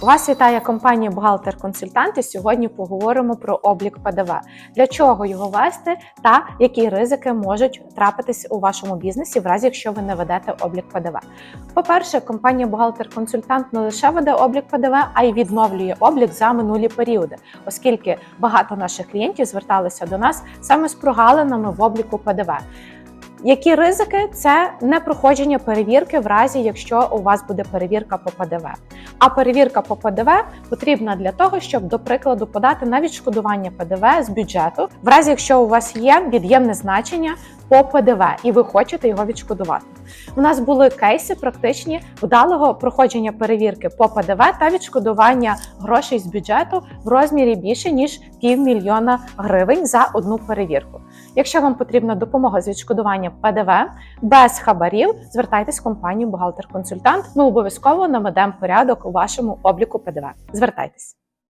Вас вітає компанія Бухгалтер-консультант і сьогодні поговоримо про облік ПДВ, для чого його вести та які ризики можуть трапитись у вашому бізнесі, в разі якщо ви не ведете облік ПДВ. По-перше, компанія Бухгалтер-консультант не лише веде облік ПДВ, а й відновлює облік за минулі періоди, оскільки багато наших клієнтів зверталися до нас саме з прогалинами в обліку ПДВ. Які ризики це не проходження перевірки в разі, якщо у вас буде перевірка по ПДВ. А перевірка по ПДВ потрібна для того, щоб, до прикладу, подати на відшкодування ПДВ з бюджету, в разі якщо у вас є від'ємне значення по ПДВ і ви хочете його відшкодувати. У нас були кейси практичні вдалого проходження перевірки по ПДВ та відшкодування грошей з бюджету в розмірі більше ніж півмільйона гривень за одну перевірку. Якщо вам потрібна допомога з відшкодуванням ПДВ без хабарів, звертайтесь в компанію Бухгалтер-консультант. Ми обов'язково наведемо порядок у вашому обліку ПДВ. Звертайтесь.